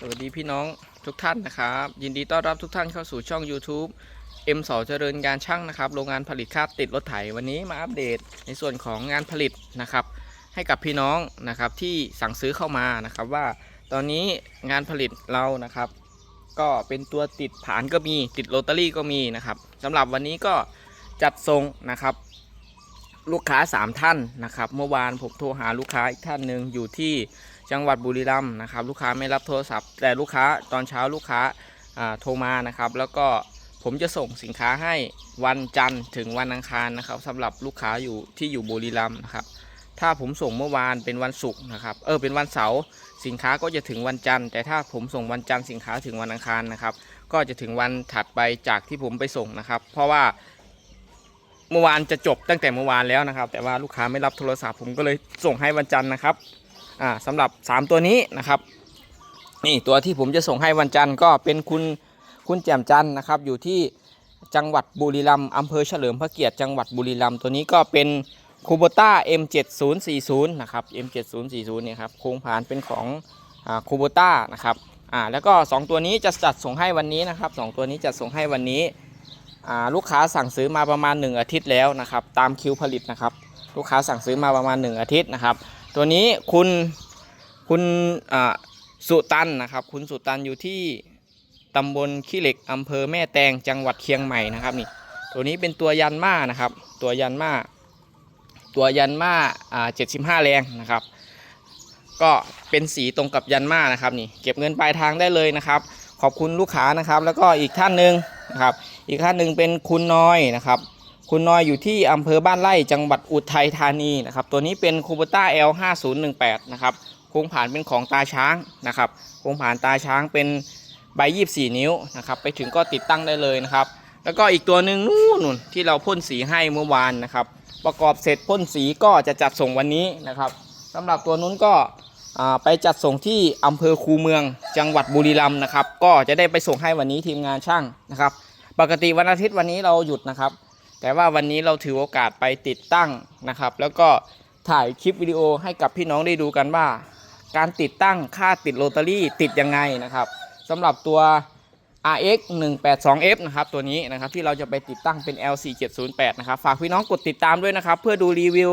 สวัสดีพี่น้องทุกท่านนะครับ ยินดีต้อนรับทุกท่านเข้าสู่ช่อง YouTube M สเจริญการช่างนะครับ โรงงานผลิตคาดติดรถไถวันนี้มาอัปเดตในส่วนของงานผลิตนะครับ ให้กับพี่น้องนะครับที่สั่งซื้อเข้ามานะครับ ว่าตอนนี้งานผลิตเรานะครับ ก็เป็นตัวติดผานก็มีติดโรตารี่ก็มีนะครับสำหรับวันนี้ก็จัดส่งนะครับ ลูกค้า 3 ท่านนะครับ เมื่อวานผมโทรหาลูกค้าอีกท่านหนึ่งอยู่ที่ จังหวัดบุรีรัมย์นะครับ ลูกค้าไม่รับโทรศัพท์ แต่ลูกค้าตอนเช้าลูกค้าโทรมานะครับ แล้วก็ผมจะส่งสินค้าให้วันจันทร์ถึงวันอังคารนะครับสำหรับลูกค้าอยู่ที่อยู่บุรีรัมย์นะครับ ถ้าผมส่งเมื่อวานเป็นวันศุกร์นะครับ เออเป็นวันเสาร์สินค้าก็จะถึงวันจันทร์ แต่ถ้าผมส่งวันจันทร์สินค้าถึงวันอังคารนะครับ ก็จะถึงวันถัดไปจากที่ผมไปส่งนะครับ เพราะว่าเมื่อวานจะจบตั้งแต่เมื่อวานแล้วนะครับ แต่ว่าลูกค้าไม่รับโทรศัพท์ผมก็เลยส่งให้วันจันทร์นะครับ อ่าสำหรับ 3 ตัวนี้นะครับนี่ตัวที่ผมจะส่งให้วันจันทร์ก็เป็นคุณคุณแจ่มจันทร์นะครับ อยู่ที่จังหวัดบุรีรัมย์อำเภอเฉลิมพระเกียรติจังหวัดบุรีรัมย์ตัวนี้ก็เป็นคูโบต้า M7040 นะครับ M7040 เนี่ยครับโครงผานเป็นของคูโบต้านะครับอ่าแล้วก็ 2 ตัวนี้จะจัดส่งให้วันนี้นะครับสองตัวนี้จะส่งให้วันนี้อ่าลูกค้าสั่งซื้อมาประมาณ 1 อาทิตย์แล้วนะครับ ตามคิวผลิตนะครับ ลูกค้าสั่งซื้อมาประมาณ 1 อาทิตย์นะครับ ตัวนี้คุณคุณสุตันนะครับ คุณสุตันอยู่ที่ตำบลขี้เหล็กอำเภอแม่แตงจังหวัดเชียงใหม่นะครับนี่ตัวนี้เป็นตัวยันมานะครับ ตัวยันมาตัวยันมาอ่า75แรงนะครับ ก็เป็นสีตรงกับยันมานะครับนี่เก็บเงินปลายทางได้เลยนะครับ ขอบคุณลูกค้านะครับ แล้วก็อีกท่านหนึ่งนะครับ อีกท่านหนึ่งเป็นคุณน้อยนะครับ คุณน้อยอยู่ที่อำเภอบ้านไร่จังหวัดอุทัยธานีนะครับ ตัวนี้เป็นคูเบต้า L 5 0 1 8 นะครับ โครงผ่านเป็นของตาช้างนะครับ โครงผ่านตาช้างเป็นใบ 24 นิ้วนะครับ ไปถึงก็ติดตั้งได้เลยนะครับ แล้วก็อีกตัวหนึ่งนู่นที่เราพ่นสีให้เมื่อวานนะครับ ประกอบเสร็จพ่นสีก็จะจัดส่งวันนี้นะครับสำหรับตัวนู้นก็ไปจัดส่งที่อำเภอคูเมืองจังหวัดบุรีรัมย์นะครับ ก็จะได้ไปส่งให้วันนี้ทีมงานช่างนะครับ ปกติวันอาทิตย์วันนี้เราหยุดนะครับ แต่ว่าวันนี้เราถือโอกาสไปติดตั้งนะครับ แล้วก็ถ่ายคลิปวิดีโอให้กับพี่น้องได้ดูกันว่า การติดตั้งค่าติดโรตารี่ติดยังไงนะครับสำหรับตัว RX 182F นะครับตัวนี้นะครับที่เราจะไปติดตั้งเป็น LC 708 นะครับฝากพี่น้องกดติดตามด้วยนะครับ เพื่อดูรีวิว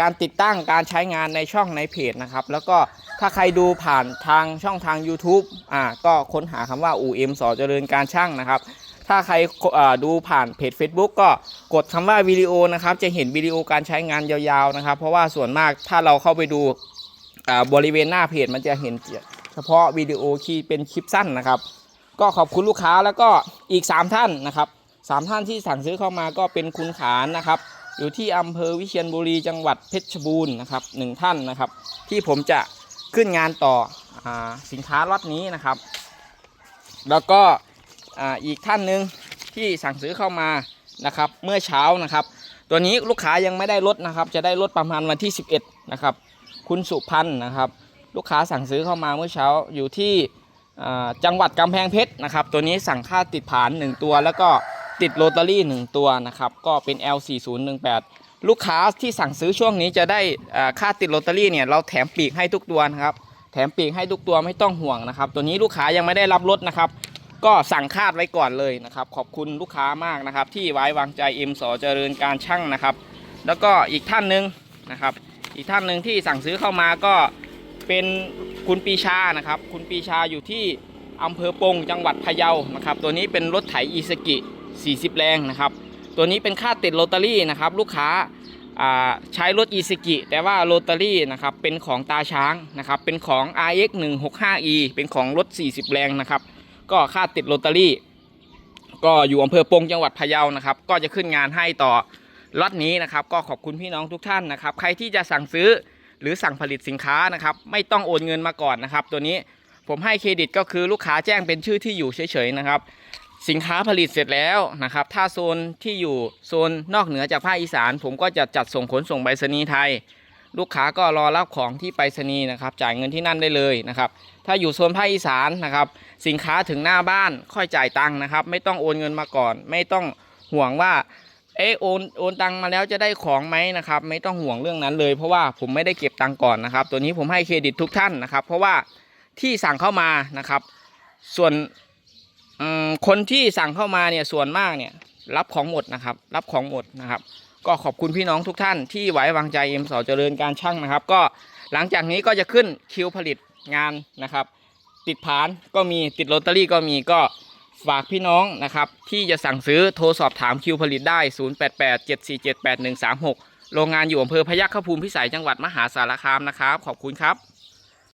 การติดตั้งการใช้งานในช่องในเพจนะครับ แล้วก็ถ้าใครดูผ่านทางช่องทาง YouTube อ่าก็ค้นหาคำว่า UM สอเจริญการช่างนะครับ ถ้าใครดูผ่านเพจ Facebook ก็กดคำว่าวิดีโอนะครับ จะเห็นวิดีโอการใช้งานยาวๆนะครับ เพราะว่าส่วนมากถ้าเราเข้าไปดูบริเวณหน้าเพจมันจะเห็นเฉพาะวิดีโอที่เป็นคลิปสั้นนะครับ ก็ขอบคุณลูกค้าแล้วก็อีก 3 ท่านนะครับสามท่านที่สั่งซื้อเข้ามาก็เป็นคุณขานนะครับ อยู่ที่อำเภอวิเชียรบุรีจังหวัดเพชรบูรณ์นะครับหนึ่งท่านนะครับ ที่ผมจะขึ้นงานต่ออสินค้าล็อตนี้นะครับ แล้วก็ ออีกท่านหนึ่งที่สั่งซื้อเข้ามานะครับ เมื่อเช้านะครับ ตัวนี้ลูกค้ายังไม่ได้ลดนะครับ จะได้ลดประมาณวันที่ 11 นะครับ คุณสุพันธ์นะครับ ลูกค้าสั่งซื้อเข้ามาเมื่อเช้าอยู่ที่จังหวัดกำแพงเพชรนะครับ ตัวนี้สั่งค่าติดผาน 1 ตัว แล้วก็ติดโรตารี่ 1 ตัวนะครับ ก็เป็น L4018 ลูกค้าที่สั่งซื้อช่วงนี้จะได้ค่าติดโรตารี่เนี่ยเราแถมปีกให้ทุกตัวนะครับ แถมปีกให้ทุกตัวไม่ต้องห่วงนะครับ ตัวนี้ลูกค้ายังไม่ได้รับรถนะครับ ก็สั่งคาดไว้ก่อนเลยนะครับ ขอบคุณลูกค้ามากนะครับ ที่ไว้วางใจเอ็มสอเจริญการช่างนะครับ แล้วก็อีกท่านหนึ่งนะครับ อีกท่านหนึ่งที่สั่งซื้อเข้ามาก็เป็นคุณปีชานะครับ คุณปีชาอยู่ที่อำเภอปงจังหวัดพะเยานะครับ ตัวนี้เป็นรถไถอีสกิ 40 แรงนะครับ ตัวนี้เป็นค่าติดโรตารี่นะครับ ลูกค้าใช้รถอีสกิ แต่ว่าโรตารี่นะครับเป็นของตาช้างนะครับ เป็นของ RX 165E เป็นของรถ 40 แรงนะครับ ก็ค่าติดโรตารี่ ก็อยู่อำเภอปงจังหวัดพะเยานะครับ ก็จะขึ้นงานให้ต่อล็อตนี้นะครับ ก็ขอบคุณพี่น้องทุกท่านนะครับ ใครที่จะสั่งซื้อหรือสั่งผลิตสินค้านะครับ ไม่ต้องโอนเงินมาก่อนนะครับ ตัวนี้ผมให้เครดิตก็คือลูกค้าแจ้งเป็นชื่อที่อยู่เฉยๆนะครับ สินค้าผลิตเสร็จแล้วนะครับ ถ้าโซนที่อยู่โซนนอกเหนือจากภาคอีสาน ผมก็จะจัดส่งขนส่งไปรษณีย์ไทย ลูกค้าก็รอรับของที่ไปรษณีย์นะครับ จ่ายเงินที่นั่นได้เลยนะครับ ถ้าอยู่โซนภาคอีสานนะครับ สินค้าถึงหน้าบ้านค่อยจ่ายตังค์นะครับ ไม่ต้องโอนเงินมาก่อน ไม่ต้องห่วงว่าเออโอนโอนตังค์มาแล้วจะได้ของไหมนะครับ ไม่ต้องห่วงเรื่องนั้นเลย เพราะว่าผมไม่ได้เก็บตังค์ก่อนนะครับ ตัวนี้ผมให้เครดิตทุกท่านนะครับ เพราะว่าที่สั่งเข้ามานะครับ ส่วนคนที่สั่งเข้ามาเนี่ยส่วนมากเนี่ยรับของหมดนะครับ รับของหมดนะครับ ก็ขอบคุณพี่น้องทุกท่านที่ไว้วางใจเอ็มสอเจริญการช่างนะครับ ก็หลังจากนี้ก็จะขึ้นคิวผลิตงานนะครับ ติดผานก็มีติดลอตเตอรี่ก็มีก็ฝากพี่น้องนะครับ ที่จะสั่งซื้อโทรสอบถามคิวผลิตได้ 0887478136 โรงงานอยู่อำเภอพยัคฆภูมิพิสัยจังหวัดมหาสารคามนะครับ ขอบคุณครับ